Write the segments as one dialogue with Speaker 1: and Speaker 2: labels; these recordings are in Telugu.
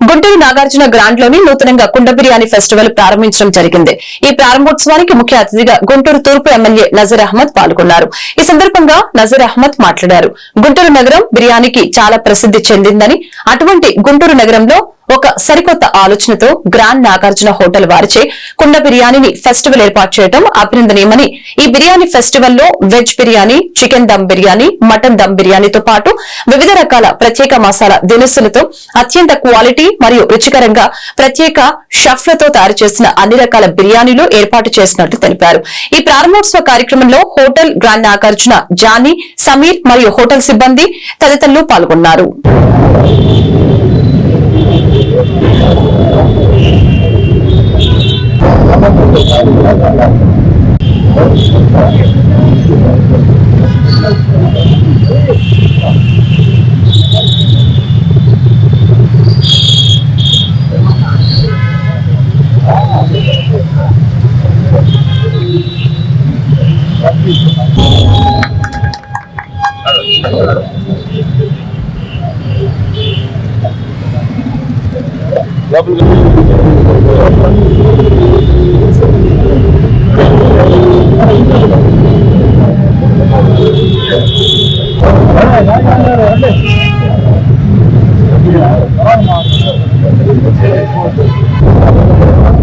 Speaker 1: గుంటూరు నాగార్జున గ్రాండ్లోని నూతనంగా కుండ బిర్యానీ ఫెస్టివల్ ప్రారంభించడం జరిగింది. ఈ ప్రారంభోత్సవానికి ముఖ్య అతిథిగా గుంటూరు తూర్పు ఎమ్మెల్యే నజర్ అహ్మద్ పాల్గొన్నారు. ఈ సందర్భంగా నజర్ అహ్మద్ మాట్లాడారు. గుంటూరు నగరం బిర్యానీకి చాలా ప్రసిద్ధి చెందిందని అటువంటి గుంటూరు నగరంలో ఒక సరికొత్త ఆలోచనతో గ్రాండ్ నాగార్జున హోటల్ వారిచే కుండ బిర్యానీని ఫెస్టివల్ ఏర్పాటు చేయడం అభినందనీయమని ఈ biryani ఫెస్టివల్లో veg biryani chicken dum biryani mutton dum బిర్యానీతో పాటు వివిధ రకాల ప్రత్యేక మసాలా దినుసులతో అత్యంత క్వాలిటీ మరియు రుచికరంగా ప్రత్యేక షఫ్లతో తయారు చేసిన అన్ని రకాల బిర్యానీలు ఏర్పాటు చేసినట్లు తెలిపారు. ఈ ప్రారంభోత్సవ కార్యక్రమంలో hotel grand Nagarjuna Johnny Sameer మరియు హోటల్ సిబ్బంది తదితరులు పాల్గొన్నారు. లోపలికి Thank you.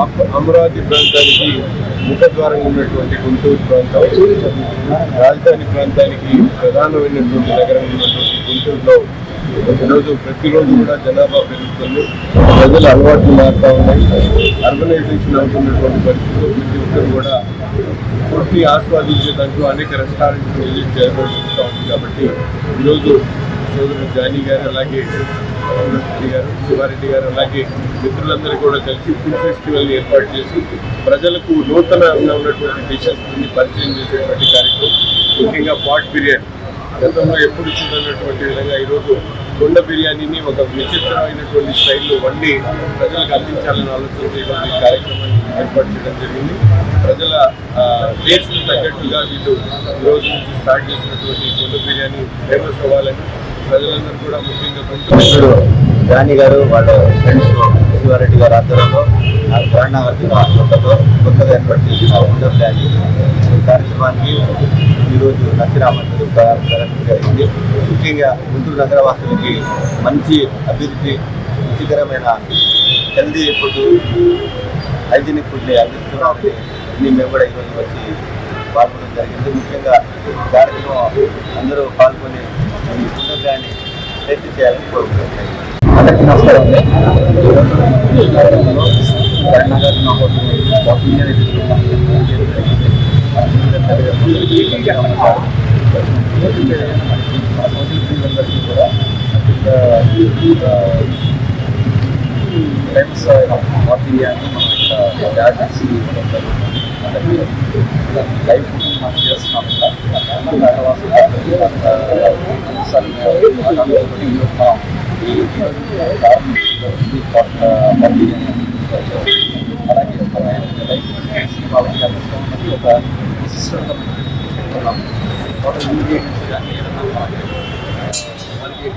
Speaker 2: అమ- అమరావతి ప్రాంతానికి ముఖద్వారంగా ఉన్నటువంటి గుంటూరు ప్రాంతం రాజధాని ప్రాంతానికి ప్రధానమైనటువంటి నగరం ఉన్నటువంటి గుంటూరులో ఈరోజు ప్రతిరోజు కూడా జనాభా పెరుగుతుంది. ప్రజల అలవాట్లు మారుతూ ఉన్నాయి. అర్బనైజేషన్ అవుతున్నటువంటి పరిస్థితుల్లో ప్రతి ఒక్కరు కూడా ఫుడ్ని ఆస్వాదించేటట్టు అనేక రెస్టారెంట్స్ విజిట్ చేయబడుతూ ఉంది కాబట్టి ఈరోజు సోదరుడు జానీ గారు అలాగే రెడ్డి గారు శివారెడ్డి గారు అలాగే మిత్రులందరూ కూడా కలిసి ఫుడ్ ఫెస్టివల్ ఏర్పాటు చేసి ప్రజలకు నూతనంగా ఉన్నటువంటి డిషెస్ పరిచయం చేసేటువంటి కార్యక్రమం ముఖ్యంగా పాట్ బిర్యానీ. గతంలో ఎప్పుడు చూడనటువంటి విధంగా ఈరోజు కొండ బిర్యానీని ఒక విచిత్రమైనటువంటి స్టైల్లో వండి ప్రజలకు అందించాలని ఆలోచించేటువంటి కార్యక్రమాన్ని ఏర్పాటు చేయడం జరిగింది. ప్రజల టేస్ట్ తగ్గట్టుగా వీళ్ళు ఈరోజు రోజు నుంచి స్టార్ట్ చేసినటువంటి కొండ బిర్యానీ ఫేమస్ అవ్వాలని ప్రజలందరూ కూడా ముఖ్యంగా కొంచెం
Speaker 3: గారు వాళ్ళ ఫ్రెండ్స్ శివారెడ్డి గారు ఆధ్వర్యంలో ఆ ప్రాణావర్తిన కొత్తతో కొత్తగా ఏర్పాటు చేసిన ఉండర్ ర్యాలీ ఈ కార్యక్రమానికి ఈరోజు నచ్చిరామంతులు జరిగింది ముఖ్యంగా గుంటూరు నగరవాసులకి మంచి అభివృద్ధి రుచికరమైన హెల్దీ ఫుడ్ హైజీనిక్ ఫుడ్ని అందిస్తున్నామని మేము కూడా ఈరోజు వచ్చి పాల్గొనడం జరిగింది. ముఖ్యంగా కార్యక్రమం అందరూ పాల్గొని ఈ పుస్తకాన్ని టెస్ట్ చేయాలని కోరుకుంటున్నాను అందరికీ నమస్కారం అండి ఈరోజు ఈ కార్యక్రమంలో కరీంనగర్ వాకింగ్ అనేది తీసుకుంటాం కూడా ఫ్రెండ్స్ వాట్ బిర్యానీ మనం ఇక్కడ తయారు చేసి ఇవ్వడం జరుగుతుంది అందరికీ లైవ్ కుకింగ్ మనం చేస్తున్నాం ఇక్కడ నగరవాసులు ఈరోజు మనం ఈ ప్రారంభించి వాట్ బిర్యానీ అలాగే ఒక లైవ్ కుకింగ్ చేసి వాళ్ళకి అందిస్తామని ఒక సిస్టమ్ పెట్టుకున్నాం వాటర్ ఇంగ్రీడియంట్స్ కానీ ఏదైనా మనకి వాళ్ళకి